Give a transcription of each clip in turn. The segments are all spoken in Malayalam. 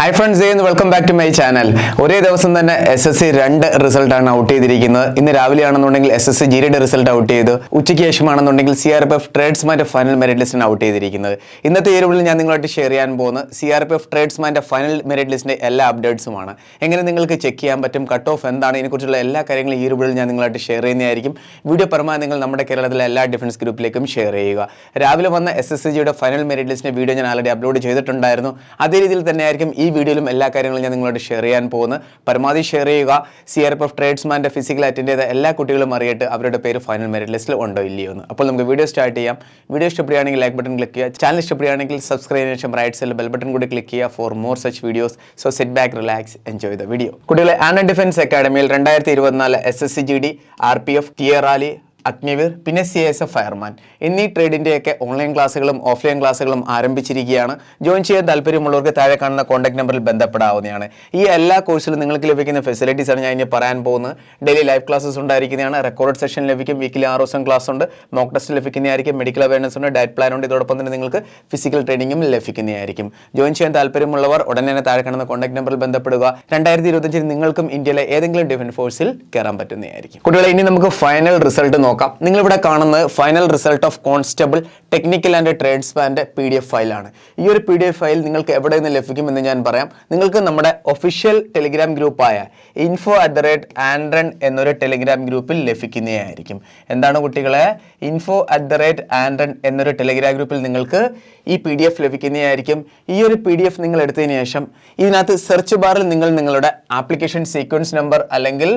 ഹായ് ഫ്രണ്ട്സ് ചെയ്യുന്നു welcome back to my channel ഒരേ ദിവസം തന്നെ എസ് എസ് സി രണ്ട് റിസൾട്ടാണ് ഔട്ട് ചെയ്തിരിക്കുന്നത്. ഇന്ന് രാവിലെ ആണെന്നുണ്ടെങ്കിൽ എസ് എസ് സി ജിയുടെ റിസൾട്ട് ഔട്ട് ചെയ്തു. ഉച്ചയ്ക്ക് ശേഷമാണെന്നുണ്ടെങ്കിൽ സി ആർ പി എഫ് ട്രേഡ്സ്മാന്റെ ഫൈനൽ മെറിറ്റ് ലിസ്റ്റിന് ഔട്ട് ചെയ്തിരിക്കുന്നത്. ഇന്നത്തെ ഏരുവിൽ ഞാൻ നിങ്ങളായിട്ട് ഷെയർ ചെയ്യാൻ പോകുന്നത് സി ആർ പി എഫ് ട്രേഡ്സ്മാന്റെ ഫൈനൽ മെറിറ്റ് ലിസ്റ്റിന്റെ എല്ലാ അപ്ഡേറ്റ്സുമാണ് എങ്ങനെ നിങ്ങൾക്ക് ചെക്ക് ചെയ്യാൻ പറ്റും? കട്ട് ഓഫ് എന്താണ്? ഇതിനെക്കുറിച്ചുള്ള എല്ലാ കാര്യങ്ങളും ഈ ഞാൻ നിങ്ങളായിട്ട് ഷെയർ ചെയ്യുന്നതായിരിക്കും. വീഡിയോ പരമാവധി നിങ്ങൾ നമ്മുടെ കേരളത്തിലെ എല്ലാ ഡിഫൻസ് ഗ്രൂപ്പിലേക്കും ഷെയർ ചെയ്യുക. രാവിലെ വന്ന എസ് എസ് സി ജിയുടെ ഫൈനൽ മെറിറ്റ് ലിസ്റ്റിന്റെ വീഡിയോ ഞാൻ ആൾറെഡി അപ്ലോഡ് ചെയ്തിട്ടുണ്ടായിരുന്നു. അതേ രീതിയിൽ തന്നെയായിരിക്കും ഈ വീഡിയോയിലും എല്ലാ കാര്യങ്ങളും ഞാൻ നിങ്ങളോട് ഷെയർ ചെയ്യാൻ പോകുന്നത് പരമാവധി ഷെയർ ചെയ്യുക. സി ആർ എഫ് ട്രേഡ്സ്മാന്റെ ഫിസിക്കൽ അറ്റൻഡ് ചെയ്ത എല്ലാ കുട്ടികളും അറിയിട്ട്. അവരുടെ പേര് ഫൈനൽ മെറിറ്റ് ലിസ്റ്റിൽ ഉണ്ടോ ഇല്ലയോ എന്ന്. അപ്പോൾ നമുക്ക് വീഡിയോ സ്റ്റാർട്ട് ചെയ്യാം. വീഡിയോ ഇഷ്ടപ്പെടുകയാണെങ്കിൽ ലൈക്ക് ബട്ടൺ ക്ലിക്ക് ചെയ്യുക. ചാനൽ ഇഷ്ടപ്പെടുകയാണെങ്കിൽ സബ്സ്ക്രൈബ് ചെയ്യുന്ന ശേഷം റൈറ്റ് സൈഡിൽ ബെൽ ബട്ടൺ കൂടി ക്ലിക്ക് ചെയ്യുക for more such videos so set back relax enjoy the video കുട്ടികളെ ആൻഡ് ഡിഫൻസ് അക്കാഡമിയിൽ രണ്ടായിരത്തി ഇരുപത്തിനാല് S S C G D R P F R ആലി അഗ്നിവീർ പിന്നെ സി എസ് എഫ് ഫയർമാൻ എന്നീ ട്രേഡിന്റെയൊക്കെ ഓൺലൈൻ ക്ലാസ്സുകളും ഓഫ്ലൈൻ ക്ലാസ്സുകളും ആരംഭിച്ചിരിക്കുകയാണ്. ജോയിൻ ചെയ്യാൻ താല്പര്യമുള്ളവർക്ക് താഴെ കാണുന്ന കോൺടാക്ട് നമ്പറിൽ ബന്ധപ്പെടാവുന്നതാണ്. ഈ എല്ലാ കോഴ്സിലും നിങ്ങൾക്ക് ലഭിക്കുന്ന ഫെസിലിറ്റീസാണ് ഞാൻ ഇനി പറയാൻ പോകുന്നത്. ഡെയിലി ലൈവ് ക്ലാസ്സസ് ഉണ്ടായിരിക്കുന്നതാണ് റെക്കോർഡ് സെഷൻ ലഭിക്കും വീക്കിലി ആറ് ദിവസം ക്ലാസ് ഉണ്ട് മോക്ക് ടെസ്റ്റ് ലഭിക്കുന്നതായിരിക്കും മെഡിക്കൽ അവയർനെസ് ഉണ്ട് ഡയറ്റ് പ്ലാൻ ഉണ്ട് ഇതോടൊപ്പം തന്നെ നിങ്ങൾക്ക് ഫിസിക്കൽ ട്രെയിനിങ്ങും ലഭിക്കുന്നതായിരിക്കും. ജോയിൻ ചെയ്യാൻ താല്പര്യമുള്ളവർ ഉടനെ തന്നെ താഴെ കാണുന്ന കോൺടാക്ട് നമ്പറിൽ ബന്ധപ്പെടുക. രണ്ടായിരത്തി ഇരുപത്തഞ്ചിൽ നിങ്ങൾക്കും ഇന്ത്യയിലെ ഏതെങ്കിലും ഡിഫൻസ് ഫോഴ്സിൽ കയറാൻ പറ്റുന്നതായിരിക്കും. കുട്ടികളെ ഇനി നമുക്ക് ഫൈനൽ റിസൾട്ട് നോക്കാം. നിങ്ങളിവിടെ കാണുന്നത് final result of constable technical and ട്രേഡ്സ്മാന്റെ P D F ഫയലാണ് ഈ ഒരു പി ഡി എഫ് ഫയൽ നിങ്ങൾക്ക് എവിടെ നിന്ന് ലഭിക്കുമെന്ന് ഞാൻ പറയാം. നിങ്ങൾക്ക് നമ്മുടെ ഒഫീഷ്യൽ ടെലിഗ്രാം ഗ്രൂപ്പായ ഇൻഫോ അറ്റ് ദ റേറ്റ് ആൻഡ്രൺ എന്നൊരു ടെലിഗ്രാം ഗ്രൂപ്പിൽ ലഭിക്കുന്നതായിരിക്കും. എന്താണ് കുട്ടികളെ? ഇൻഫോ അറ്റ് ദ റേറ്റ് ആൻഡ്രൺ എന്നൊരു ടെലിഗ്രാം ഗ്രൂപ്പിൽ നിങ്ങൾക്ക് ഈ പി ഡി എഫ് ലഭിക്കുന്നതായിരിക്കും. ഈ ഒരു പി ഡി എഫ് നിങ്ങൾ എടുത്തതിന് ശേഷം ഇതിനകത്ത് സെർച്ച് ബാറിൽ നിങ്ങൾ നിങ്ങളുടെ ആപ്ലിക്കേഷൻ സീക്വൻസ് നമ്പർ അല്ലെങ്കിൽ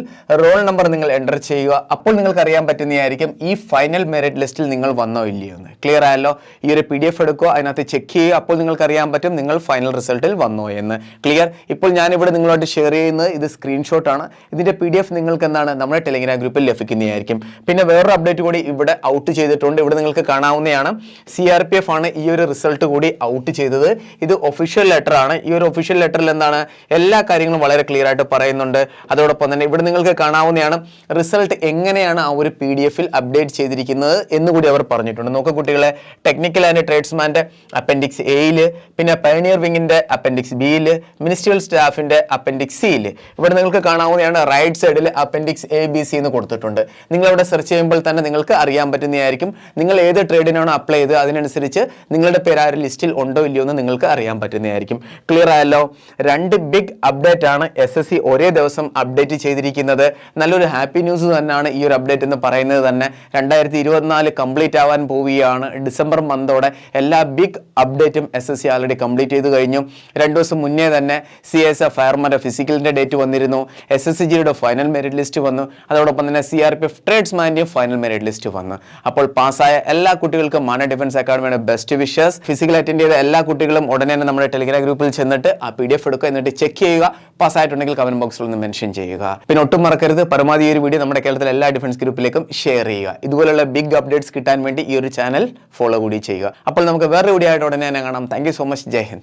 റോൾ നമ്പർ നിങ്ങൾ എന്റർ ചെയ്യുക. അപ്പോൾ നിങ്ങൾക്ക് അറിയാൻ പറ്റുന്നതായിരിക്കും ഈ ഫൈനൽ മെറിറ്റ് ലിസ്റ്റിൽ നിങ്ങൾ വന്നോ ഇല്ലയോ എന്ന്. ക്ലിയർ ആയല്ലോ? ഈ ഒരു പി ഡി എഫ് എടുക്കുക അതിനകത്ത് ചെക്ക് ചെയ്യുക അപ്പോൾ നിങ്ങൾക്ക് അറിയാൻ പറ്റും നിങ്ങൾ ഫൈനൽ റിസൾട്ടിൽ വന്നോ എന്ന്. ക്ലിയർ ഇപ്പോൾ ഞാനിവിടെ നിങ്ങളോട് ഷെയർ ചെയ്യുന്നത് ഇത് സ്ക്രീൻഷോട്ടാണ് ഇതിന്റെ പി ഡി എഫ് നിങ്ങൾക്ക് എന്താണ്? നമ്മുടെ ടെലിഗ്രാം ഗ്രൂപ്പിൽ ലഭിക്കുന്നതായിരിക്കും. പിന്നെ വേറൊരു അപ്ഡേറ്റ് കൂടി ഇവിടെ ഔട്ട് ചെയ്തിട്ടുണ്ട്. ഇവിടെ നിങ്ങൾക്ക് കാണാവുന്നതാണ്. സി ആർ പി എഫ് ആണ് ഈ ഒരു റിസൾട്ട് കൂടി ഔട്ട് ചെയ്തത്. ഇത് ഒഫീഷ്യൽ ലെറ്റർ ആണ്. ഈ ഒരു ഒഫീഷ്യൽ ലെറ്ററിൽ എന്താണ്? എല്ലാ കാര്യങ്ങളും വളരെ ക്ലിയർ ആയിട്ട് പറയുന്നുണ്ട്. അതോടൊപ്പം തന്നെ ഇവിടെ നിങ്ങൾക്ക് കാണാവുന്നതാണ്. റിസൾട്ട് എങ്ങനെയാണ് ആ ഒരു പി ഡി എഫിൽ അപ്ഡേറ്റ് ചെയ്തിരിക്കുന്നത് എന്നുകൂടി അവർ പറഞ്ഞിട്ടുണ്ട്. നോക്കുക കുട്ടികളെ ടെക്നിക്കൽ ആൻഡ് ട്രേഡ്സ്മാന്റെ അപ്പൻഡിക്സ് എയിൽ പിന്നെ പയനിയർ വിങ്ങിന്റെ അപ്പൻഡിക്സ് ബിയിൽ മിനിസ്ട്രിയൽ സ്റ്റാഫിന്റെ അപ്പൻഡിക്സ് സിയിൽ ഇവിടെ നിങ്ങൾക്ക് കാണാവുന്നതാണ് റൈറ്റ് സൈഡിൽ അപ്പൻഡിക്സ് എ ബി സി എന്ന് കൊടുത്തിട്ടുണ്ട്. നിങ്ങൾ അവിടെ സെർച്ച് ചെയ്യുമ്പോൾ തന്നെ നിങ്ങൾക്ക് അറിയാൻ പറ്റുന്നതായിരിക്കും. നിങ്ങൾ ഏത് ട്രേഡിനാണോ അപ്ലൈ ചെയ്ത് അതിനനുസരിച്ച് നിങ്ങളുടെ പേര് ആ ഒരു ലിസ്റ്റിൽ ഉണ്ടോ ഇല്ലയോ എന്ന് നിങ്ങൾക്ക് അറിയാൻ പറ്റുന്നതായിരിക്കും. ക്ലിയർ ആയല്ലോ? രണ്ട് ബിഗ് അപ്ഡേറ്റ് ആണ് എസ് എസ് സി ഒരേ ദിവസം അപ്ഡേറ്റ് ചെയ്തിരിക്കുന്നത്. നല്ലൊരു ഹാപ്പി ന്യൂസ് തന്നെയാണ് ഈ ഒരു അപ്ഡേറ്റ് എന്ന് പറയുന്നത്. തന്നെ രണ്ടായിരത്തി ഇരുപത്തിനാല് കംപ്ലീറ്റ് ആവാൻ പോവുകയാണ്. ഡിസംബർ മന്തോടെ എല്ലാ big അപ്ഡേറ്റും S S C already complete ചെയ്ത് കഴിഞ്ഞു. രണ്ട് ദിവസം മുന്നേ തന്നെ സി എസ് എഫ് ഫയർമാന്റെ ഫിസിക്കലിന്റെ ഡേറ്റ് വന്നിരുന്നു. എസ് എസ് സി ജിയുടെ ഫൈനൽ മെറിറ്റ് ലിസ്റ്റ് വന്നു. അതോടൊപ്പം തന്നെ സി ആർ പി എഫ് ട്രേഡ്സ്മാന്റെയും ഫൈനൽ മെറിറ്റ് ലിസ്റ്റ് വന്നു. അപ്പോൾ പാസ്സായ എല്ലാ കുട്ടികൾക്കും മാന ഡിഫൻസ് അക്കാഡമിയുടെ ബെസ്റ്റ് വിഷസ് ഫിസിക്കൽ അറ്റൻഡ് ചെയ്ത എല്ലാ കുട്ടികളും ഉടനെ തന്നെ നമ്മുടെ ടെലിഗ്രാം ഗ്രൂപ്പിൽ ചെന്നിട്ട് ആ പി ഡി എഫ് എടുക്കുക എന്നിട്ട് ചെക്ക് ചെയ്യുക. പാസ്സായിട്ടുണ്ടെങ്കിൽ കമന്റ് ബോക്സിൽ ഒന്ന് മെൻഷൻ ചെയ്യുക. പിന്നെ ഒട്ടും മറക്കരുത്. പരമാവധി ഒരു വീഡിയോ നമ്മുടെ കേരളത്തിലെ എല്ലാ ഡിഫൻസ് ഗ്രൂപ്പിലേക്കും ഷെയർ ചെയ്യുക. ഇതുപോലുള്ള ബിഗ് അപ്ഡേറ്റ്സ് കിട്ടാൻ വേണ്ടി ഈ ഒരു ചാനൽ ഫോളോ കൂടി ചെയ്യുക. അപ്പോൾ നമുക്ക് വേറെ വീഡിയോ ആയിട്ട് ഉടനെ തന്നെ കാണാം. Thank so much Jai Hind.